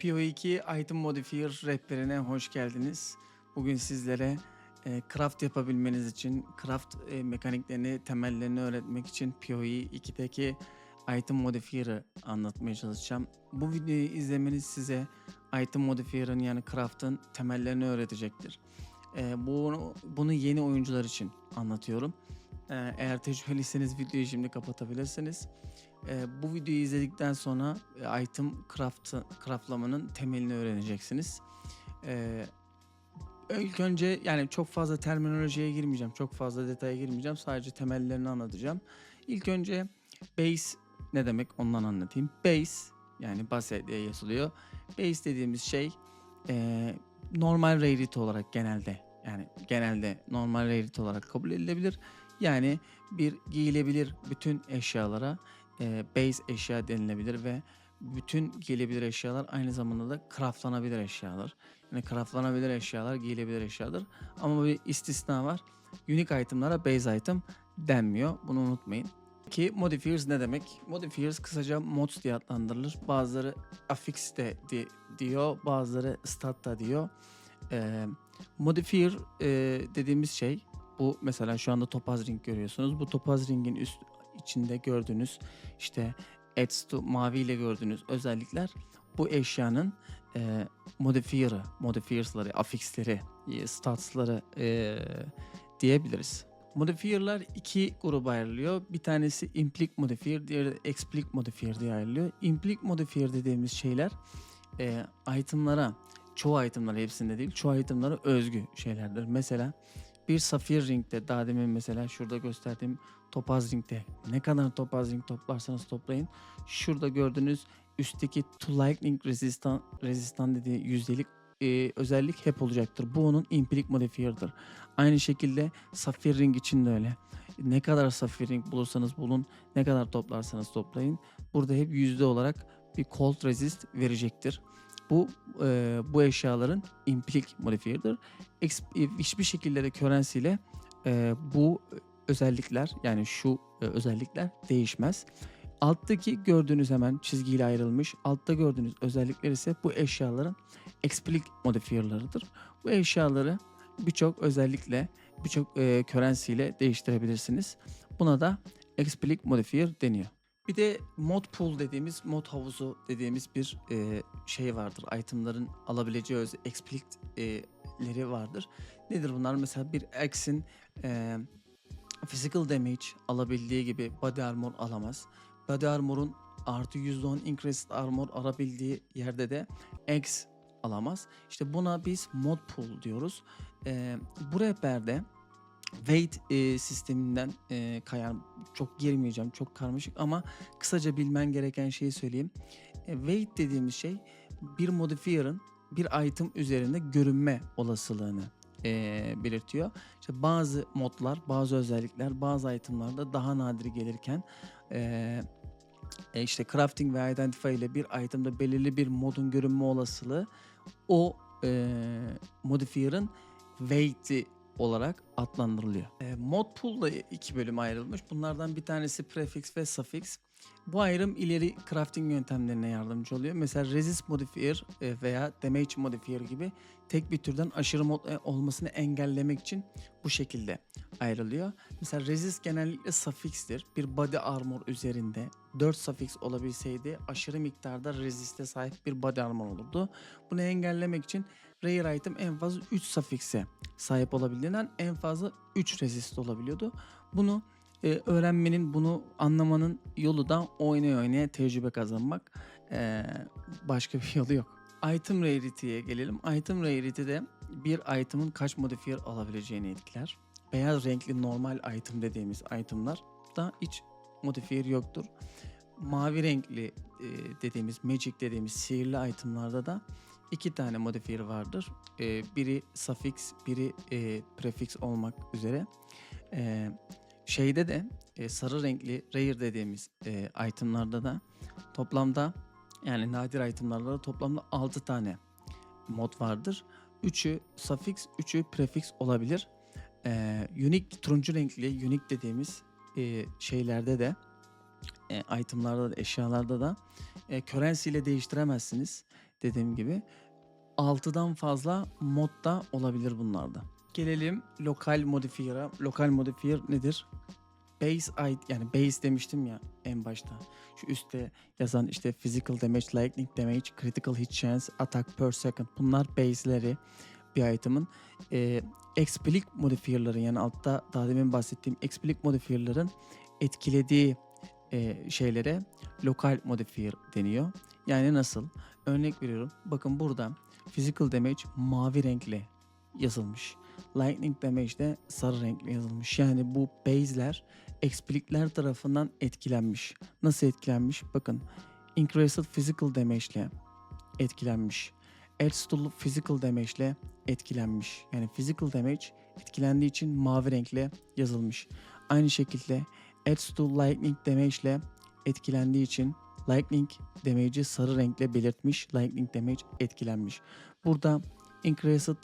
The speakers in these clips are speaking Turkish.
PO2 Item Modifier rehberine hoş geldiniz. Bugün sizlere e, craft yapabilmeniz için, craft e, mekaniklerini, temellerini öğretmek için POE 2'deki Item Modifier'ı anlatmaya çalışacağım. Bu videoyu izlemeniz size Item Modifier'ın yani craft'ın temellerini öğretecektir. E, bunu, bunu yeni oyuncular için anlatıyorum. E, eğer tecrübeliyseniz videoyu şimdi kapatabilirsiniz. Ee, bu videoyu izledikten sonra e, item craft craftlamanın temelini öğreneceksiniz. Ee, ilk önce yani çok fazla terminolojiye girmeyeceğim, çok fazla detaya girmeyeceğim. Sadece temellerini anlatacağım. İlk önce base ne demek ondan anlatayım. Base yani base diye yazılıyor. Base dediğimiz şey e, normal rarity olarak genelde yani genelde normal rarity olarak kabul edilebilir. Yani bir giyilebilir bütün eşyalara e, base eşya denilebilir ve bütün giyilebilir eşyalar aynı zamanda da craftlanabilir eşyalar. Yani craftlanabilir eşyalar giyilebilir eşyadır. Ama bir istisna var. Unique itemlara base item denmiyor. Bunu unutmayın. Ki modifiers ne demek? Modifiers kısaca mods diye adlandırılır. Bazıları affix de di- diyor, bazıları stat da diyor. Ee, modifier e, dediğimiz şey bu mesela şu anda topaz ring görüyorsunuz. Bu topaz ringin üst içinde gördüğünüz işte adds to mavi ile gördüğünüz özellikler bu eşyanın e, modifier'ı, modifiers'ları, affix'leri, e, stats'ları e, diyebiliriz. Modifier'lar iki gruba ayrılıyor. Bir tanesi implicit modifier, diğeri de explicit modifier diye ayrılıyor. Implicit modifier dediğimiz şeyler e, itemlara, çoğu itemlara hepsinde değil, çoğu itemlara özgü şeylerdir. Mesela bir safir ringde daha demin mesela şurada gösterdiğim topaz ringde ne kadar topaz ring toplarsanız toplayın şurada gördüğünüz üstteki to lightning resistan resistan dediği yüzdelik e, özellik hep olacaktır. Bu onun implicit modifier'dır. Aynı şekilde safir ring için de öyle. Ne kadar safir ring bulursanız bulun, ne kadar toplarsanız toplayın. Burada hep yüzde olarak bir cold resist verecektir. Bu e, bu eşyaların implicit modifier'dır. E, hiçbir şekilde de currency ile e, bu özellikler yani şu e, özellikler değişmez. Alttaki gördüğünüz hemen çizgiyle ayrılmış. Altta gördüğünüz özellikler ise bu eşyaların explicit modifier'larıdır. Bu eşyaları birçok özellikle birçok e, currency ile değiştirebilirsiniz. Buna da explicit modifier deniyor. Bir de mod pool dediğimiz, mod havuzu dediğimiz bir e, şey vardır. Itemların alabileceği öz explicit'leri vardır. Nedir bunlar? Mesela bir X'in e, physical damage alabildiği gibi body armor alamaz. Body armor'un artı %10 increased armor alabildiği yerde de X alamaz. İşte buna biz mod pool diyoruz. E, bu rehberde weight e, sisteminden e, kayan çok girmeyeceğim çok karmaşık ama kısaca bilmen gereken şeyi söyleyeyim. E, weight dediğimiz şey bir modifier'ın bir item üzerinde görünme olasılığını e, belirtiyor. İşte bazı modlar, bazı özellikler, bazı itemlarda daha nadir gelirken e, e, işte crafting ve identify ile bir itemda belirli bir modun görünme olasılığı o e, modifier'ın weight'i olarak adlandırılıyor. E, mod pool da iki bölüme ayrılmış. Bunlardan bir tanesi prefix ve suffix. Bu ayrım ileri crafting yöntemlerine yardımcı oluyor. Mesela resist modifier e, veya damage modifier gibi tek bir türden aşırı mod e, olmasını engellemek için bu şekilde ayrılıyor. Mesela resist genellikle suffix'tir. Bir body armor üzerinde 4 suffix olabilseydi aşırı miktarda resist'e sahip bir body armor olurdu. Bunu engellemek için rare item en fazla 3 suffix'e sahip olabildiğinden en fazla 3 resist olabiliyordu. Bunu e, öğrenmenin, bunu anlamanın yolu da oynaya oynaya tecrübe kazanmak. E, başka bir yolu yok. Item rarity'ye gelelim. Item rarity de bir item'ın kaç modifier alabileceğini etkiler. Beyaz renkli normal item dediğimiz itemlar da hiç modifier yoktur. Mavi renkli e, dediğimiz magic dediğimiz sihirli itemlarda da iki tane modifier vardır. E, biri suffix, biri e, prefix olmak üzere. E, şeyde de e, sarı renkli rare dediğimiz e, itemlarda da toplamda yani nadir itemlarda da toplamda 6 tane mod vardır. 3'ü suffix, 3'ü prefix olabilir. E, unique turuncu renkli unique dediğimiz e, şeylerde de e, itemlarda da eşyalarda da e, currency ile değiştiremezsiniz. dediğim gibi 6'dan fazla mod da olabilir bunlarda. Gelelim lokal modifier'a. Lokal modifier nedir? Base ait yani base demiştim ya en başta. Şu üstte yazan işte physical damage, lightning damage, critical hit chance, attack per second. Bunlar base'leri bir item'ın. Ee, explicit modifier'ların yani altta daha demin bahsettiğim explicit modifier'ların etkilediği e, şeylere lokal modifier deniyor. Yani nasıl? Örnek veriyorum. Bakın burada physical damage mavi renkle yazılmış. Lightning damage de sarı renkle yazılmış. Yani bu base'ler explicitler tarafından etkilenmiş. Nasıl etkilenmiş? Bakın increased physical damage ile etkilenmiş. Adds to physical damage ile etkilenmiş. Yani physical damage etkilendiği için mavi renkle yazılmış. Aynı şekilde adds to lightning damage ile etkilendiği için lightning damage'i sarı renkle belirtmiş. Lightning damage etkilenmiş. Burada increased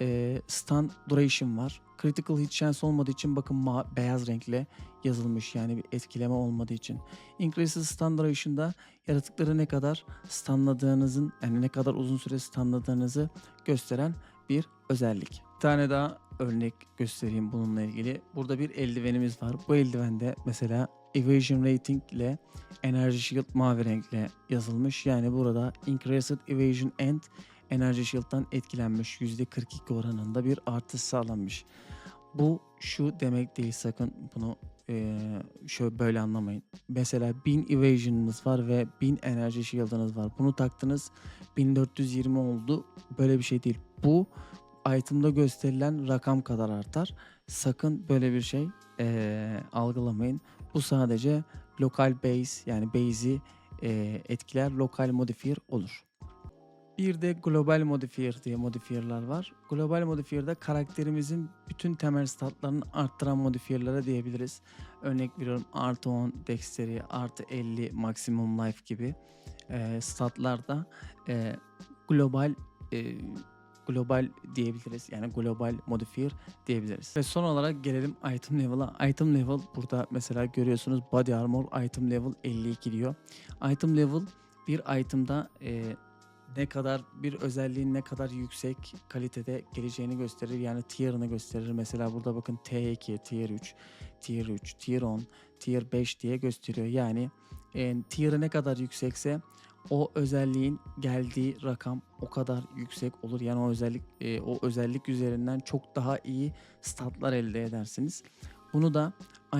e, stun duration var. Critical hit chance olmadığı için bakın ma- beyaz renkle yazılmış yani bir etkileme olmadığı için. Increased stun duration'da yaratıkları ne kadar stunladığınızın yani ne kadar uzun süre stunladığınızı gösteren bir özellik. Bir tane daha örnek göstereyim bununla ilgili. Burada bir eldivenimiz var. Bu eldivende mesela evasion rating ile energy shield mavi renkle yazılmış. Yani burada increased evasion and enerji shield'dan etkilenmiş %42 oranında bir artış sağlanmış. Bu şu demek değil sakın bunu eee şöyle böyle anlamayın. Mesela 1000 evasion'ınız var ve 1000 enerji shield'ınız var. Bunu taktınız 1420 oldu. Böyle bir şey değil. Bu item'da gösterilen rakam kadar artar. Sakın böyle bir şey eee, algılamayın. Bu sadece lokal base yani base'i eee, etkiler. Lokal modifier olur. Bir de global modifier diye modifier'lar var. Global modifier'da karakterimizin bütün temel statlarını arttıran modifier'lara diyebiliriz. Örnek veriyorum artı 10 dexterity, artı 50 maximum life gibi e, statlarda e, global e, global diyebiliriz. Yani global modifier diyebiliriz. Ve son olarak gelelim item level'a. Item level burada mesela görüyorsunuz body armor item level 52 diyor. Item level bir item'da e, ne kadar bir özelliğin ne kadar yüksek kalitede geleceğini gösterir. Yani tier'ını gösterir. Mesela burada bakın T2, Tier 3, Tier 3, Tier 10, Tier 5 diye gösteriyor. Yani e, tier'ı ne kadar yüksekse o özelliğin geldiği rakam o kadar yüksek olur. Yani o özellik e, o özellik üzerinden çok daha iyi statlar elde edersiniz. Bunu da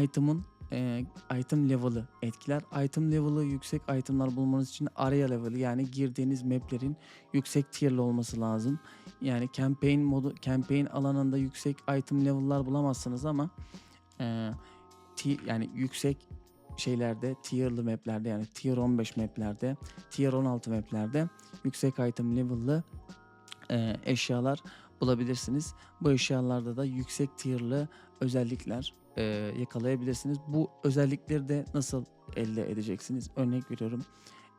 item'ın e, item level'ı etkiler. Item level'ı yüksek itemlar bulmanız için area level'ı yani girdiğiniz map'lerin yüksek tier'li olması lazım. Yani campaign modu campaign alanında yüksek item level'lar bulamazsınız ama e, yani yüksek şeylerde tier'lı map'lerde yani tier 15 map'lerde, tier 16 map'lerde yüksek item level'lı e, eşyalar bulabilirsiniz. Bu eşyalarda da yüksek tier'lı özellikler e, yakalayabilirsiniz. Bu özellikleri de nasıl elde edeceksiniz? Örnek veriyorum.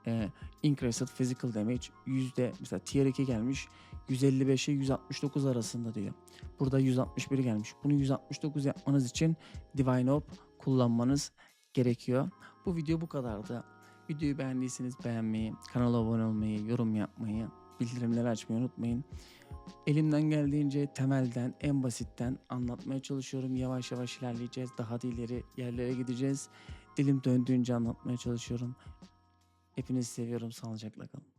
E, increased physical damage yüzde mesela tier 2 gelmiş 155'e 169 arasında diyor. Burada 161 gelmiş. Bunu 169 yapmanız için Divine Orb kullanmanız gerekiyor. Bu video bu kadardı. Videoyu beğendiyseniz beğenmeyi, kanala abone olmayı, yorum yapmayı, bildirimleri açmayı unutmayın. Elimden geldiğince temelden, en basitten anlatmaya çalışıyorum. Yavaş yavaş ilerleyeceğiz. Daha da ileri yerlere gideceğiz. Dilim döndüğünce anlatmaya çalışıyorum. Hepinizi seviyorum. Sağlıcakla kalın.